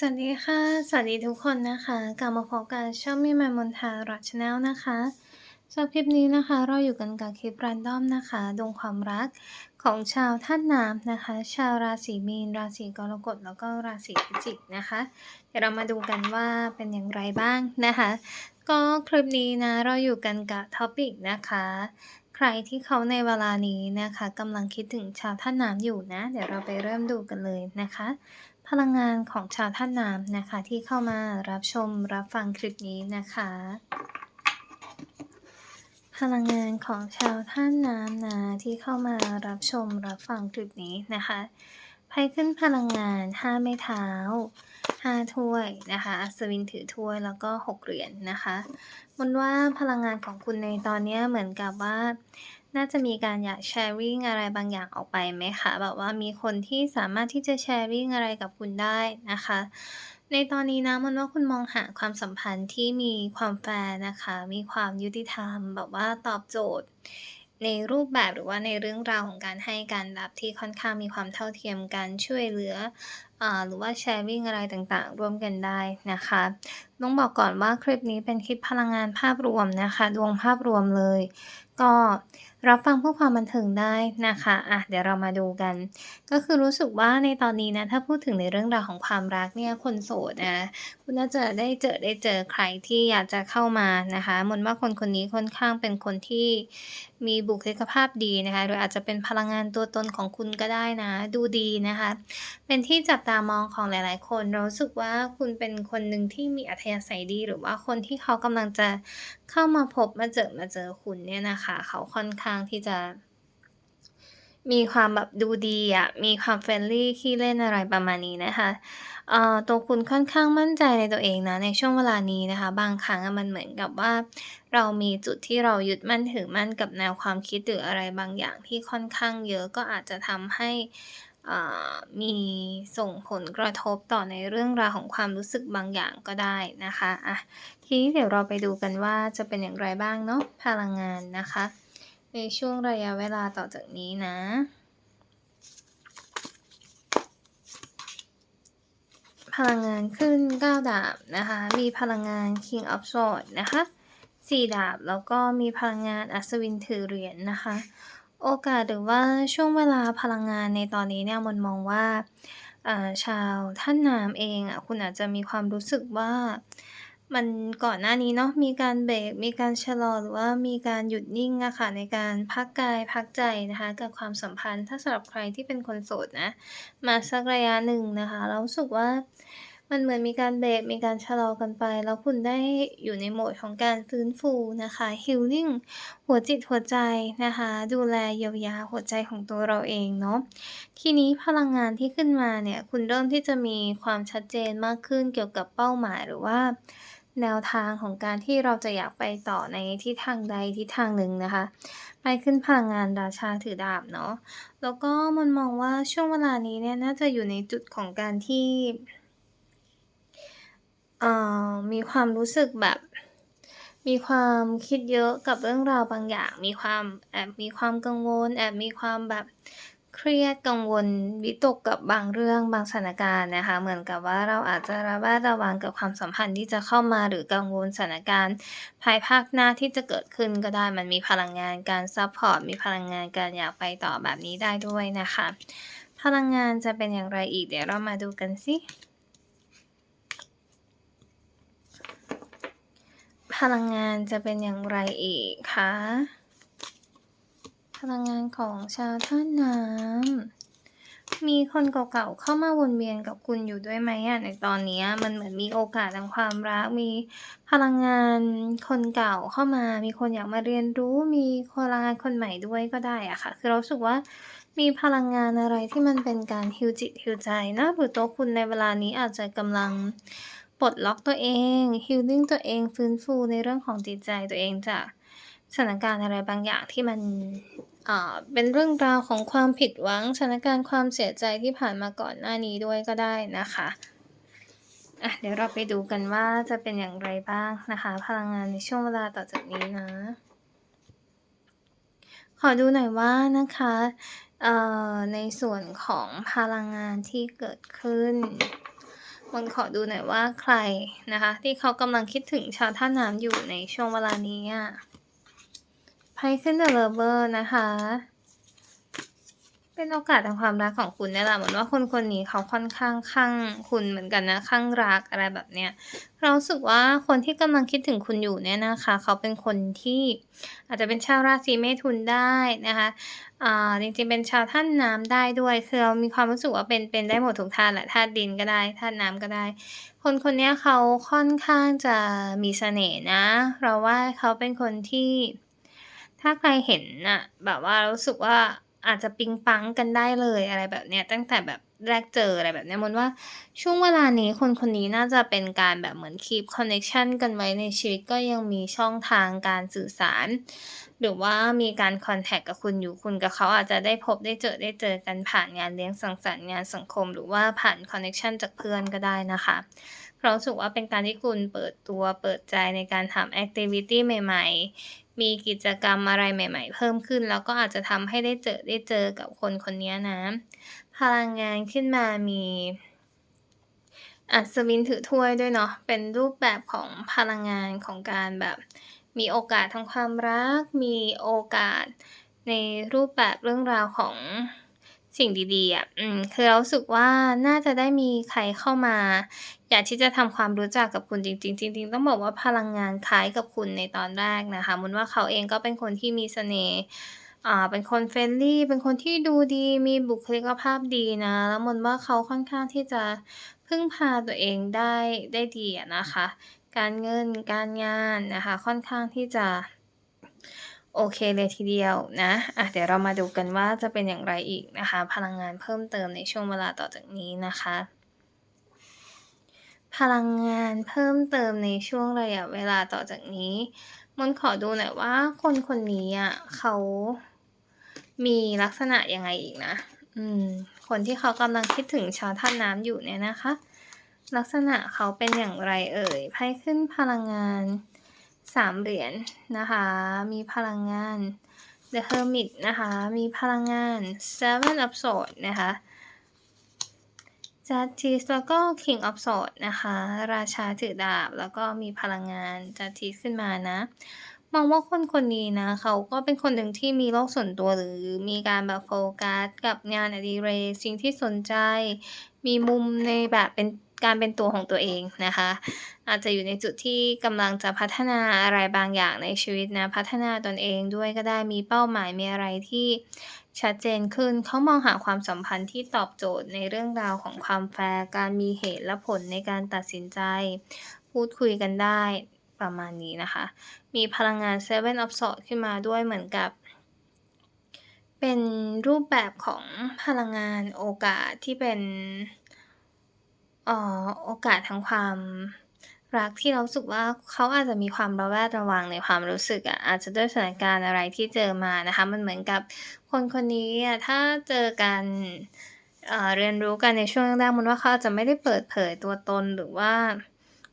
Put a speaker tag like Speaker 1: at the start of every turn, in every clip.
Speaker 1: สวัสดีค่ะ สวัสดีทุกคนนะคะกลับมาพบกับช่องมิมายมนทารัชแนลนะคะสำหรับคลิปนี้นะคะ เราอยู่กันกับคลิปแรนดอมนะคะดวงความรักของชาวท่านน้ำนะคะ ชาวราศีมีน ราศีกรกฎแล้วก็ราศีพิจิกนะคะ เดี๋ยวเรามาดูกันว่าเป็นอย่างไรบ้างนะคะ ก็คลิปนี้นะเราอยู่กันกับท็อปิกนะคะใครที่เขาในเวลานี้นะคะกำลังคิดถึงชาวท่านน้ำอยู่นะ เดี๋ยวเราไปเริ่มดูกันเลยนะคะ พลังงานของชาวท่านน้ำนะคะ ที่เข้ามารับชมรับฟังคลิปนี้นะคะ พลังงานของชาวท่านน้ำนะที่เข้ามารับชมรับฟังคลิปนี้นะคะไพ่ขึ้นพลังงาน5ไม้เท้า5ถ้วยนะคะอัศวินถือถ้วยแล้วก็6เหรียญนนะคะมันว่าพลังงานของคุณในตอนนี้เหมือนกับว่า น่าจะมีการอยากแชร์ริ่งอะไรบางอย่างออกไปไหมคะ แบบว่ามีคนที่สามารถที่จะแชร์ริ่งอะไรกับคุณได้นะคะ ในตอนนี้นะมันว่าคุณมองหาความสัมพันธ์ที่มีความแฟร์นะคะ มีความยุติธรรม แบบว่าตอบโจทย์ ในรูปแบบหรือว่าในเรื่องราวของการให้การรับที่ค่อนข้างมีความเท่าเทียมกันช่วยเหลืออหรือว่าแชร์ริ่งอะไรต่างๆ ร่วมกันได้นะคะ ต้องบอกก่อนว่าคลิปนี้เป็นคลิปพลังงานภาพรวมนะคะ ดวงภาพรวมเลย ก็รับฟังเพื่อความบันเทิงได้นะคะอะเดี๋ยวเรามาดูกัน ก็คือรู้สึกว่าในตอนนี้นะ ถ้าพูดถึงในเรื่องราวของความรักเนี่ยคนโสดนะคุณน่าจะได้เจอได้เจอใครที่อยากจะเข้ามานะคะมนว่าคนคนนี้ค่อนข้างเป็นคนที่มีบุคลิกภาพดีนะคะหรือาจจะเป็นพลังงานตัวตนของคุณก็ได้นะ ดูดีนะคะ เป็นที่จับตามองของหลาย ๆ คนรารู้สึกว่าคุณเป็นคนหนึ่งที่มีอัธยาศัยดี หรือว่าคนที่เขากำลังจะเข้ามาพบมาเจอมาเจอคุณเนี่ยนะคะ เขาค่อนข้างที่จะ มีความแบบดูดีอะมีความเฟรนลี่ขี้เล่นอะไรประมาณนี้นะคะเอ่อตัวคุณค่อนข้างมั่นใจในตัวเองนะในช่วงเวลานี้นะคะ บางครั้งมันเหมือนกับว่า เรามีจุดที่เรายึดมั่นถือมั่นกับแนวความคิดหรืออะไรบางอย่างที่ค่อนข้างเยอะก็อาจจะทำให้ มีส่งผลกระทบต่อในเรื่องราวของความรู้สึกบางอย่างก็ได้นะคะอะทีนี้เดี๋ยวเราไปดูกันว่าจะเป็นอย่างไรบ้างเนาะพลังงานนะคะ ในช่วงระยะเวลาต่อจากนี้นะพลังงานขึ้น 9 ดาบนะคะ มีพลังงาน King of Swords นะคะ 4 ดาบ แล้วก็มีพลังงานอัศวินถือเหรียญนนะคะ โอกาสหรือว่าช่วงเวลาพลังงานในตอนนี้เนี่ย มนมองว่าชาวท่านน้ำเองอะคุณอาจจะมีความรู้สึกว่า มัน ก่อนหน้านี้เนาะ มีการเบรก มีการชะลอ หรือว่ามีการหยุดนิ่งอะค่ะ ในการพักกายพักใจนะคะ กับความสัมพันธ์ ถ้าสำหรับใครที่เป็นคนโสดนะ มาสักระยะหนึ่งนะคะเรารู้สึกว่า มันเหมือนมีการเบรกมีการชะลอกันไป แล้วคุณได้อยู่ในโหมดของการฟื้นฟูนะคะฮิลลิ่งหัวจิตหัวใจนะคะ ดูแลเยียวยาหัวใจของตัวเราเองเนาะทีนี้พลังงานที่ขึ้นมาเนี่ยคุณเริ่มที่จะมีความชัดเจนมากขึ้นเกี่ยวกับเป้าหมายหรือว่าแนวทางของการที่เราจะอยากไปต่อในทิศทางใดทิศทางหนึ่งนะคะ ไปขึ้นพลังงานราชาถือดาบเนาะแล้วก็มันมองว่าช่วงเวลานี้เนี่ยน่าจะอยู่ในจุดของการที่ มีความรู้สึกแบบ มีความคิดเยอะกับเรื่องราวบางอย่าง มีความแอบมีความกังวล แอบมีความแบบเครียดกังวลวิตกกับบางเรื่องบางสถานการณ์นะคะ เหมือนกับว่าเราอาจจะระแวดระวังกับความสัมพันธ์ที่จะเข้ามาหรือกังวลสถานการณ์ ภายภาคหน้าที่จะเกิดขึ้นก็ได้มันมีพลังงานการซัพพอร์ตมีพลังงานการอยากไปต่อแบบนี้ได้ด้วยนะคะ พลังงานจะเป็นอย่างไรอีกเดี๋ยวเรามาดูกันสิ พลังงานจะเป็นอย่างไรอีกคะ พลังงานของชาวท่าน้ำ มีคนเก่าๆเข้ามาวนเวียนกับคุณอยู่ด้วยไหมอะในตอนนี้มันเหมือนมีโอกาสทางความรัก มีพลังงานคนเก่าเข้ามา มีคนอยากมาเรียนรู้ มีพลังงานคนใหม่ด้วยก็ได้อะค่ะ คือเราสึกว่ามีพลังงานอะไรที่มันเป็นการฮิวจิตฮิวใจนะหรือตัวคุณในเวลานี้อาจจะกำลัง ปลดล็อกตัวเองฮิลลิ่งตัวเองฟื้นฟูในเรื่องของจิตใจตัวเองจากสถานการณ์อะไรบางอย่างที่มันเป็นเรื่องราวของความผิดหวังสถานการณ์ความเสียใจที่ผ่านมาก่อนหน้านี้ด้วยก็ได้นะคะอะเดี๋ยวเราไปดูกันว่าจะเป็นอย่างไรบ้างนะคะ พลังงานในช่วงเวลาต่อจากนี้นะ ขอดูหน่อยว่านะคะในส่วนของพลังงานที่เกิดขึ้น มนขอดูหน่อยว่าใครนะคะ ที่เขากำลังคิดถึงชาวท่าน้ำอยู่ในช่วงเวลานี้อะไพ่ขึ้น The Lover นะคะ เป็นโอกาสทางความรักของคุณนี่แหละเหมือนว่าคนคนนี้เขาค่อนข้างคลั่งคุณเหมือนกันนะคลั่งรักอะไรแบบเนี้ยเราสึกว่าคนที่กำลังคิดถึงคุณอยู่เนี่ยนะคะ เขาเป็นคนที่อาจจะเป็นชาวราศีเมถุนได้นะคะอ่าจริงๆเป็นชาวธาตุน้ำได้ด้วยคือเรามีความรู้สึกว่าเป็นเป็นได้หมดทุกธาตุแหละธาตุดินก็ได้ธาตุน้ำก็ได้ คนคนนี้เขาค่อนข้างจะมีเสน่ห์นะ เราว่าเขาเป็นคนที่ ถ้าใครเห็นน่ะแบบว่ารู้สึกว่า อาจจะปิ๊งปังกันได้เลยอะไรแบบเนี้ยตั้งแต่แบบแรกเจออะไรแบบเนี้ยมนว่าช่วงเวลานี้คนคนนี้น่าจะเป็นการแบบเหมือน keep connection กันไว้ในชีวิตก็ยังมีช่องทางการสื่อสาร หรือว่ามีการคอนแทคกับคุณอยู่คุณกับเขาอาจจะได้พบได้เจอได้เจอกันผ่านงานเลี้ยงสังสรรค์งานสังคม หรือว่าผ่านคอนเน c t ชันจากเพื่อนก็ได้นะคะเพรารู้สึกว่าเป็นการที่คุณเปิดตัวเปิดใจในการทำแอคทิวิตี้ใหม่ ๆ มีกิจกรรมอะไรใหม่ ๆ เพิ่มขึ้น แล้วก็อาจจะทำให้ได้เจอได้เจอกับคนคนนี้นะ พลังงานขึ้นมามีอัศวินถือถ้วยด้วยเนาะเป็นรูปแบบของพลังงานของการแบบ มีโอกาสทางความรัก มีโอกาสในรูปแบบเรื่องราวของสิ่งดีๆอะ อืม คือเรารู้สึกว่าน่าจะได้มีใครเข้ามา อยากที่จะทำความรู้จักกับคุณจริงๆจริงๆต้องบอกว่าพลังงานคล้ายกับคุณในตอนแรกนะคะมนว่าเขาเองก็เป็นคนที่มีเสน่ห์อ่าเป็นคน friendly เป็นคนที่ดูดี มีบุคลิกภาพดีนะ แล้วมนว่าเขาค่อนข้างที่จะพึ่งพาตัวเองได้ได้ดีนะคะ การเงิน การงานนะคะ ค่อนข้างที่จะโอเคเลยทีเดียวนะอะเดี๋ยวเรามาดูกันว่าจะเป็นอย่างไรอีกนะคะ พลังงานเพิ่มเติมในช่วงเวลาต่อจากนี้นะคะ พลังงานเพิ่มเติมในช่วงระยะเวลาต่อจากนี้ มนขอดูหน่อยว่าคนคนนี้อะเขามีลักษณะยังไงอีกนะ อืม คนที่เขากำลังคิดถึงชาวธาตุน้ำอยู่เนี่ยนะคะ ลักษณะเขาเป็นอย่างไรเอ่ยไพ่ขึ้นพลังงานสามเหรียญนนะคะ มีพลังงาน The Hermit นะคะ มีพลังงาน Seven of Swords นะคะ Justice แล้วก็ King of Swords นะคะ ราชาถือดาบ แล้วก็มีพลังงาน Justice ขึ้นมานะ มองว่าคนคนนี้นะ เขาก็เป็นคนหนึ่งที่มีโลกส่วนตัวหรือมีการแบบโฟกัสกับงานอดิเรกสิ่งที่สนใจ มีมุมในแบบเป็นการเป็นตัวของตัวเองนะคะ อาจจะอยู่ในจุดที่กำลังจะพัฒนาอะไรบางอย่างในชีวิตนะ พัฒนาตนเองด้วยก็ได้มีเป้าหมายมีอะไรที่ ชัดเจนขึ้นเขามองหาความสัมพันธ์ที่ตอบโจทย์ในเรื่องราวของความแฟร์การมีเหตุและผลในการตัดสินใจ พูดคุยกันได้ประมาณนี้นะคะ มีพลังงาน Seven of Swords ขึ้นมาด้วยเหมือนกับ เป็นรูปแบบของพลังงานโอกาสที่เป็นออโอกาสทางความ รักที่เราสึกว่าเขาอาจจะมีความระแวดระวังในความรู้สึกอะอาจจะด้วยสถานการณ์อะไรที่เจอมานะคะ มันเหมือนกับคนคนนี้อะถ้าเจอกันเรียนรู้กันในช่วงแรกมันว่าเขาอาจจะไม่ได้เปิดเผยตัวตนหรือว่า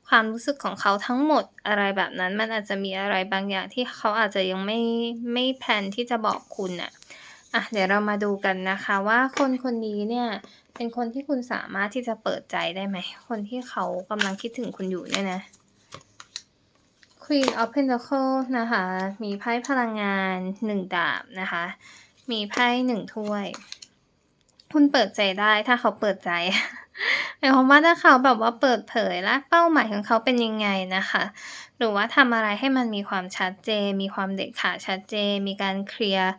Speaker 1: ความรู้สึกของเขาทั้งหมดอะไรแบบนั้น มันอาจจะมีอะไรบางอย่างที่เขาอาจจะยังไม่ไม่แพลนที่จะบอกคุณน่ะอะเดี๋ยวเรามาดูกันนะคะว่าคนคนนี้เนี่ย เป็นคนที่คุณสามารถที่จะเปิดใจได้ไหม คนที่เขากำลังคิดถึงคุณอยู่เนี่ยนะ Queen of Pentacles นะคะ มีไพ่พลังงานหนึ่งดาบนะคะ มีไพ่หนึ่งถ้วย คุณเปิดใจได้ถ้าเขาเปิดใจหมายความว่าถ้าเขาแบบว่าเปิดเผยและเป้าหมายของเขาเป็นยังไงนะคะ หรือว่าทำอะไรให้มันมีความชัดเจน มีความเด็ดขาดชัดเจน มีการเคลียร์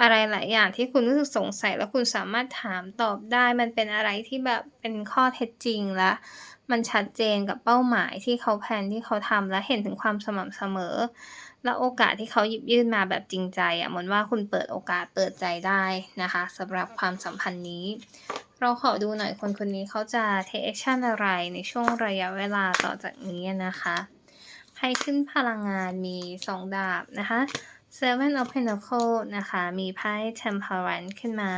Speaker 1: อะไรหลายอย่างที่คุณรู้สึกสงสัย แล้วคุณสามารถถามตอบได้ มันเป็นอะไรที่แบบเป็นข้อเท็จจริงและมันชัดเจนกับเป้าหมายที่เขาแพลนที่เขาทำและเห็นถึงความสม่ำเสมอ และโอกาสที่เขาหยิบยื่นมาแบบจริงใจอะมนว่าคุณเปิดโอกาสเปิดใจได้นะคะสำหรับความสัมพันธ์นี้ เราขอดูหน่อยคนคนนี้เขาจะ take action อะไรในช่วงระยะเวลาต่อจากนี้นะคะไพ่ขึ้นพลังงานมีสองดาบนะคะ Seven of Pentacles นะคะ มีไพ่ Temperance ขึ้นมา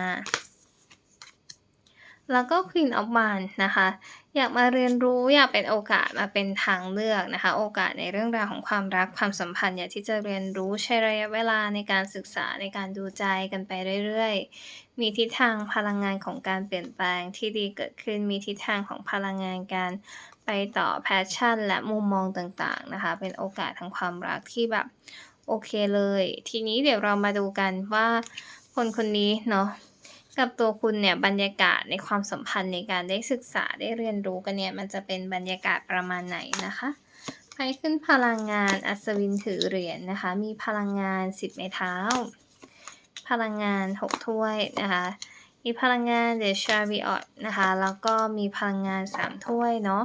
Speaker 1: แล้วก็ Queen of Wands นะคะ อยากมาเรียนรู้อยากเป็นโอกาสมาเป็นทางเลือกนะคะ โอกาสในเรื่องราวของความรักความสัมพันธ์อยากที่จะเรียนรู้ใช้ระยะเวลาในการศึกษาในการดูใจกันไปเรื่อยๆ มีทิศทางพลังงานของการเปลี่ยนแปลงที่ดีเกิดขึ้น มีทิศทางของพลังงานการไปต่อ passion และมุมมองต่างๆนะคะ เป็นโอกาสทางความรักที่แบบ โอเคเลย ทีนี้เดี๋ยวเรามาดูกันว่าคนคนนี้เนาะกับตัวคุณเนี่ยบรรยากาศในความสัมพันธ์ในการได้ศึกษาได้เรียนรู้กันเนี่ยมันจะเป็นบรรยากาศประมาณไหนนะคะไพ่ขึ้นพลังงานอัศวินถือเหรียญนะคะ มีพลังงาน10ไม้เท้า พลังงาน6ถ้วยนะคะมีพลังงาน The Chariot นะคะ แล้วก็มีพลังงาน3ถ้วยเนาะ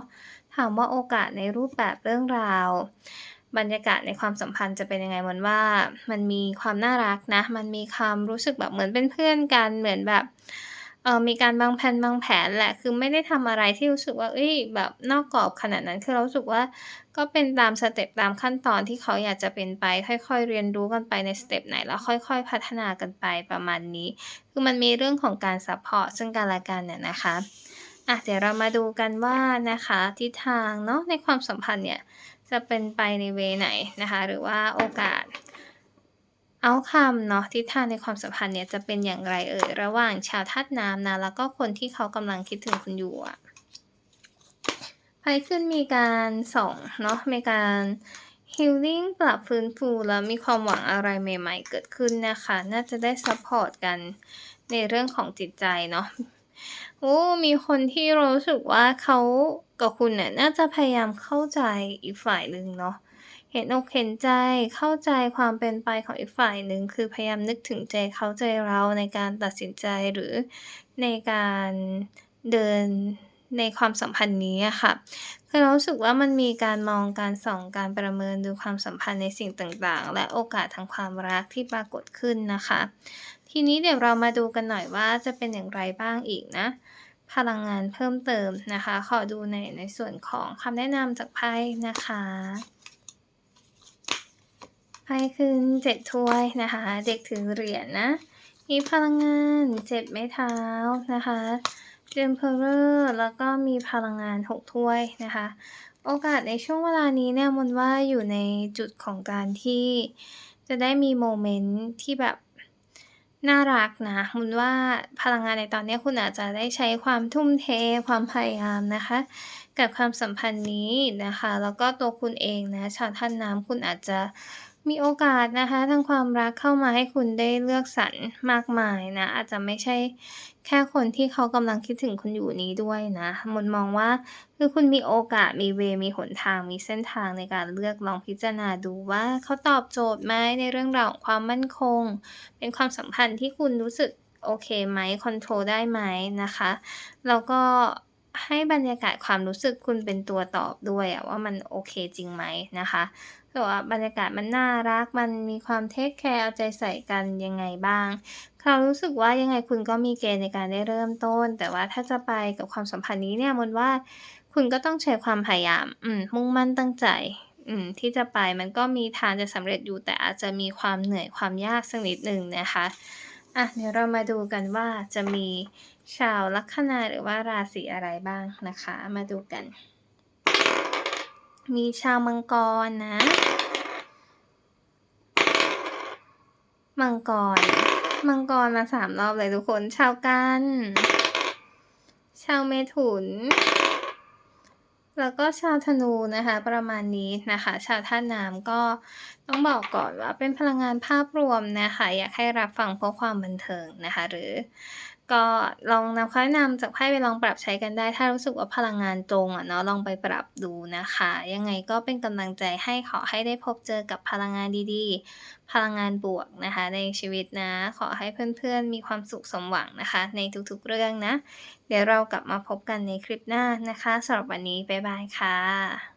Speaker 1: ถามว่าโอกาสในรูปแบบเรื่องราว บรรยากาศในความสัมพันธ์จะเป็นยังไงเหมือนว่า มันมีความน่ารักนะ มันมีความรู้สึกแบบเหมือนเป็นเพื่อนกันเหมือนแบบเออมีการวางแพลนวางแผนแหละ คือไม่ได้ทำอะไรที่รู้สึกว่าเฮ้ย แบบนอกกรอบขนาดนั้น คือเรารู้สึกว่าก็เป็นตามสเต็ปตามขั้นตอนที่เขาอยากจะเป็นไป ค่อยๆ เรียนรู้กันไปในสเต็ปไหน แล้วค่อย ๆ พัฒนากันไปประมาณนี้ คือมันมีเรื่องของการซัปพอร์ตซึ่งกันและกันอะนะคะ อะ เดี๋ยวเรามาดูกันว่านะคะทิศทางเนาะในความสัมพันธ์เนี่ย จะเป็นไปในเวไหนนะคะ หรือว่าโอกาส outcome เนาะทิศทางในความสัมพันธ์เนี่ยจะเป็นอย่างไรเอ่ยระหว่างชาวธาตุน้ำนะแล้วก็คนที่เขากำลังคิดถึงคุณอยู่อะไพ่ขึ้นมีการส่องเนาะมีการ healing ปรับฟื้นฟูแล้วมีความหวังอะไรใหม่ๆเกิดขึ้นนะคะ น่าจะได้ซัปพอร์ตกันในเรื่องของจิตใจเนาะโอ้มีคนที่รู้สึกว่าเขา กับคุณเนี่ยน่าจะพยายามเข้าใจอีกฝ่ายหนึ่งเนาะเห็นอกเห็นใจเข้าใจความเป็นไปของอีกฝ่ายหนึ่งคือพยายามนึกถึงใจเขาใจเราในการตัดสินใจหรือในการเดินในความสัมพันธ์นี้อะค่ะคือเรารู้สึกว่ามันมีการมองการส่องการประเมินดูความสัมพันธ์ในสิ่งต่างๆ และโอกาสทางความรักที่ปรากฏขึ้นนะคะ ทีนี้เดี๋ยวเรามาดูกันหน่อยว่าจะเป็นอย่างไรบ้างอีกนะ พลังงานเพิ่มเติมนะคะ ขอดูในในส่วนของคำแนะนำจากไพ่นะคะไพ่ขึ้น7ถ้วยนะคะ เด็กถือเหรียญนะมีพลังงาน7ไม้เท้านะคะ The Emperor แล้วก็มีพลังงาน6ถ้วยนะคะ โอกาสในช่วงเวลานี้เนี่ยมันว่าอยู่ในจุดของการที่จะได้มีโมเมนต์ที่แบบ น่ารักนะมนว่าพลังงานในตอนนี้คุณอาจจะได้ใช้ความทุ่มเทความพยายามนะคะ กับความสัมพันธ์นี้นะคะ แล้วก็ตัวคุณเองนะชาวธานน้ำคุณอาจจะ มีโอกาสนะคะทางความรักเข้ามาให้คุณได้เลือกสรรมากมายนะ อาจจะไม่ใช่แค่คนที่เขากำลังคิดถึงคุณอยู่นี้ด้วยนะมนมองว่าคือคุณมีโอกาสมีเวมีหนทางมีเส้นทางในการเลือกลองพิจารณาดูว่าเขาตอบโจทย์ไหมในเรื่องราวของความมั่นคง เป็นความสัมพันธ์ที่คุณรู้สึกโอเคไหมคอนโทรลได้ไหมนะคะ แล้วก็ ให้บรรยากาศความรู้สึกคุณเป็นตัวตอบด้วยอะว่ามันโอเคจริงไหมนะคะแบบว่าบรรยากาศมันน่ารัก มันมีความเทกแคร์เอาใจใส่กันยังไงบ้าง เรารู้สึกว่ายังไงคุณก็มีเกณฑ์ในการได้เริ่มต้น แต่ว่าถ้าจะไปกับความสัมพันธ์นี้เนี่ยมนว่าคุณก็ต้องใช้ความพยายาม อืม มุ่งมั่นตั้งใจ อืม ที่จะไปมันก็มีทางจะสำเร็จอยู่แต่อาจจะมีความเหนื่อยความยากสักนิดหนึ่งนะคะ อะเดี๋ยวเรามาดูกันว่าจะมีชาวลัคนาหรือว่าราศีอะไรบ้างนะคะ มาดูกัน มีชาวมังกรนะ มังกร มังกรมา3รอบเลยทุกคน ชาวกัน ชาวเมถุน แล้วก็ชาวธนูนะคะ ประมาณนี้นะคะ ชาวธาน้ำก็ ต้องบอกก่อนว่าเป็นพลังงานภาพรวมนะคะ อยากให้รับฟังเพื่อความบันเทิงนะคะ หรือก็ลองนำคำแนะนำจากไพ่ไปลองปรับใช้กันได้ ถ้ารู้สึกว่าพลังงานตรงอะเนาะลองไปปรับดูนะคะ ยังไงก็เป็นกำลังใจให้ขอให้ได้พบเจอกับพลังงานดีๆ พลังงานบวกนะคะ ในชีวิตนะ ขอให้เพื่อนๆมีความสุขสมหวังนะคะ ในทุกๆเรื่องนะ เดี๋ยวเรากลับมาพบกันในคลิปหน้านะคะสำหรับวันนี้บ๊ายบายค่ะ